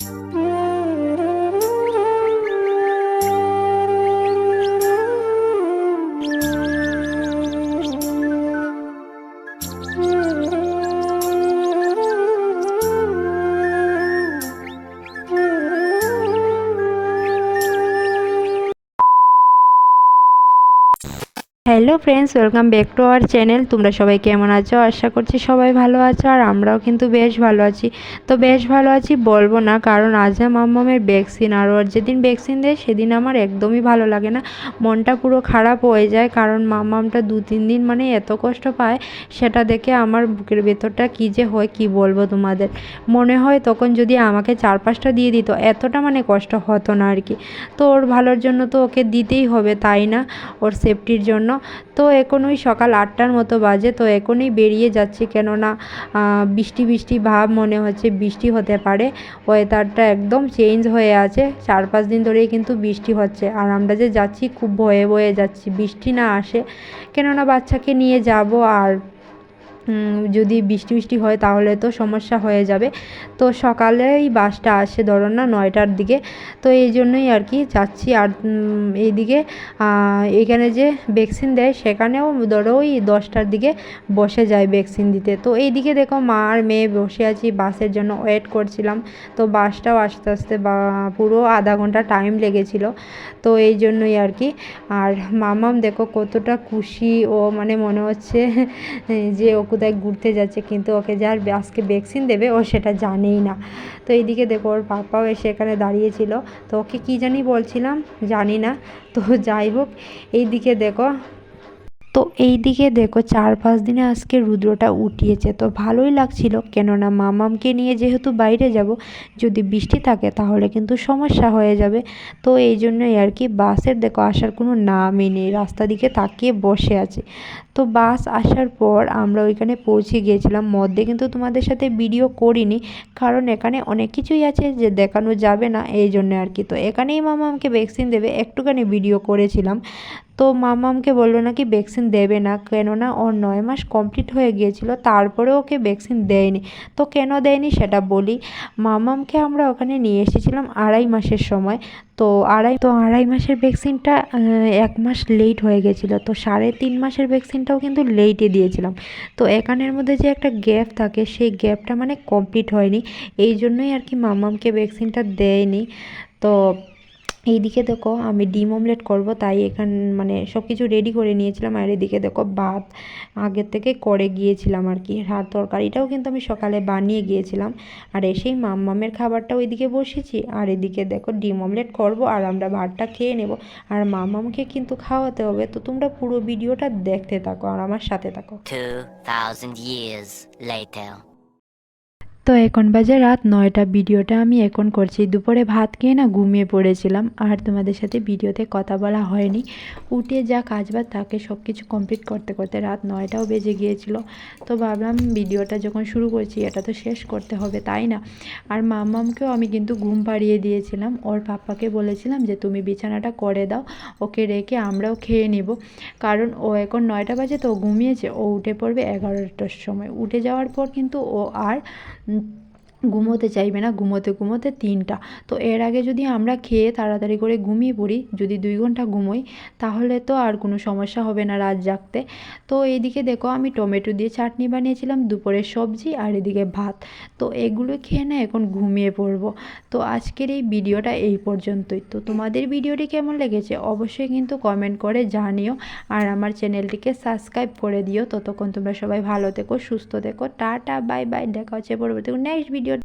Mm-hmm. Hello friends welcome back to our channel তোমরা সবাই কেমন আছো? আশা করছি সবাই ভালো আছো আর আমরাও কিন্তু বেশ ভালো আছি। তো বেশ ভালো আছি বলব না, কারণ আজ মাম্মামের ভ্যাকসিন আর ওর যেদিন ভ্যাকসিন দেয়, সেদিন আমার একদমই ভালো লাগে না। মনটা পুরো খারাপ হয়ে যায়, কারণ মাম্মামটা দু তিন দিন মানে এত কষ্ট পায়, সেটা দেখে আমার বুকের ভেতরটা কী যে হয়, কি বলব তোমাদের? মনে হয় তখন যদি আমাকে চার পাঁচটা দিয়ে দিত, এতটা মানে কষ্ট হতো না আর কি। তো ওর ভালোর জন্য তো ওকে দিতেই হবে, তাই না? ওর সেফটির জন্য। তো এখন ওই সকাল আটটার মতো বাজে, তো এখনই বেরিয়ে যাচ্ছি কেননা বৃষ্টি বৃষ্টি ভাব মনে হচ্ছে বৃষ্টি হতে পারে। ওয়েদারটা একদম চেঞ্জ হয়ে আছে। চার পাঁচ দিন ধরেই কিন্তু বৃষ্টি হচ্ছে। আর আমরা যে যাচ্ছি, খুব ভয়ে ভয়ে যাচ্ছি। বৃষ্টি না আসে। কেননা বাচ্চাকে নিয়ে যাব আর যদি বৃষ্টি বৃষ্টি হয় তাহলে তো সমস্যা হয়ে যাবে। তো সকালেই বাসটা আসে ধরো না নয়টার দিকে। তো এই জন্যই আর কি যাচ্ছি। আর এইদিকে এখানে যে ভ্যাকসিন দেয় সেখানেও ধরো ওই দশটার দিকে বসে যায় ভ্যাকসিন দিতে। তো এইদিকে দেখো মা আর মেয়ে বসে আছি বাসের জন্য ওয়েট করছিলাম। তো বাসটাও আস্তে আস্তে পুরো আধা ঘণ্টা টাইম লেগেছিল। তো এই জন্যই আর কি। আর মামাম দেখো কতটা খুশি। ও মানে মনে হচ্ছে যে ও কোথায় ঘুরতে যাচ্ছে, কিন্তু ওকে যার আজকে ভ্যাকসিন দেবে, ও সেটা জানেই না। তো এইদিকে দেখো, ওর পাপাও এসে এখানে দাঁড়িয়েছিল। তো ওকে কী জানি বলছিলাম, জানি না। তো যাই হোক, এইদিকে দেখো তো এই দিকে দেখো চার পাঁচ দিনে আজকে রুদ্রটা উঠিয়েছে। তো ভালোই লাগছিল, কেননা মামামকে নিয়ে যেহেতু বাইরে যাব, যদি বৃষ্টি থাকে তাহলে কিন্তু সমস্যা হয়ে যাবে। তো এই জন্যই আর কি বাসের দেখো আসার কোনো নামই নেই, রাস্তা দিকে তাকিয়ে বসে আছে। তো বাস আসার পর আমরা ওইখানে পৌঁছে গিয়েছিলাম। মধ্যে কিন্তু তোমাদের সাথে ভিডিও করিনি, কারণ এখানে অনেক কিছুই আছে যে দেখানো যাবে না, এই জন্য আর কি। তো এখানেই মামা আমাকে ভ্যাকসিন দেবে, একটুখানি ভিডিও করেছিলাম। তো মামামকে বলল নাকি ভ্যাকসিন দেবে না, কেননা ওর নয় মাস কমপ্লিট হয়ে গিয়েছিল তারপরে ওকে ভ্যাকসিন দেয়নি। তো কেন দেয়নি সেটা বলি। মামামকে আমরা ওখানে নিয়ে এসেছিলাম আড়াই মাসের সময়। তো আড়াই তো আড়াই মাসের ভ্যাকসিনটা এক মাস লেট হয়ে গেছিল তো সাড়ে তিন মাসের ভ্যাকসিনটাও কিন্তু লেটে দিয়েছিলাম। তো এখানের মধ্যে যে একটা গ্যাপ থাকে, সেই গ্যাপটা মানে কমপ্লিট হয়নি। এই জন্যই আর কি মামামকে ভ্যাকসিনটা দেয়নি। তো এইদিকে দেখো আমি ডিম অমলেট করব তাই এখান মানে সব কিছু রেডি করে নিয়েছিলাম। আর এদিকে দেখো ভাত আগের থেকে করে গিয়েছিলাম আর কি আর তরকারিটাও কিন্তু আমি সকালে বানিয়ে গিয়েছিলাম। আর এসেই মাম্মামের খাবারটা ওইদিকে বসেছি। আর এদিকে দেখো ডিম অমলেট করব আর আমরা ভাতটা খেয়ে নেব। আর মাম্মামকে কিন্তু খাওয়াতে হবে। তো তোমরা পুরো ভিডিওটা দেখতে থাকো আর আমার সাথে থাকো। 2,000 years later. তো এখন বাজে রাত নয়টা। ভিডিওটা আমি এখন করছি। দুপুরে ভাত খেয়ে না ঘুমিয়ে পড়েছিলাম। আর তোমাদের সাথে ভিডিওতে কথা বলা হয়নি। উঠে যা কাজ বাজ তাকে সব কিছু কমপ্লিট করতে করতে রাত নয়টাও বেজে গিয়েছিল। তো ভাবলাম ভিডিওটা যখন শুরু করছি, এটা তো শেষ করতে হবে, তাই না? আর মামামকেও আমি কিন্তু ঘুম পাড়িয়ে দিয়েছিলাম। ওর পাপ্পাকে বলেছিলাম যে, তুমি বিছানাটা করে দাও, ওকে রেখে আমরাও খেয়ে নিব। কারণ ও এখন নয়টা বাজে, তো ঘুমিয়েছে। ও উঠে পড়বে এগারোটার সময়। উঠে যাওয়ার পর কিন্তু ও আর and ঘুমোতে চাইবে না, ঘুমোতে ঘুমোতে তিনটা। তো এর আগে যদি আমরা খেয়ে তাড়াতাড়ি করে ঘুমিয়ে পড়ি, যদি দুই ঘণ্টা ঘুমোই, তাহলে তো আর কোনো সমস্যা হবে না রাত জাগতে। তো এইদিকে দেখো, আমি টমেটো দিয়ে চাটনি বানিয়েছিলাম দুপুরের সবজি আর এদিকে ভাত। তো এগুলো খেয়ে না এখন ঘুমিয়ে পড়ব। তো আজকের এই ভিডিওটা এই পর্যন্তই। তো তোমাদের ভিডিওটি কেমন লেগেছে অবশ্যই কিন্তু কমেন্ট করে জানিও। আর আমার চ্যানেলটিকে সাবস্ক্রাইব করে দিও। ততক্ষণ তোমরা সবাই ভালো থেকো, সুস্থ থেকো। Tata, bye bye. দেখা হচ্ছে পরবর্তী নেক্সট ভিডিও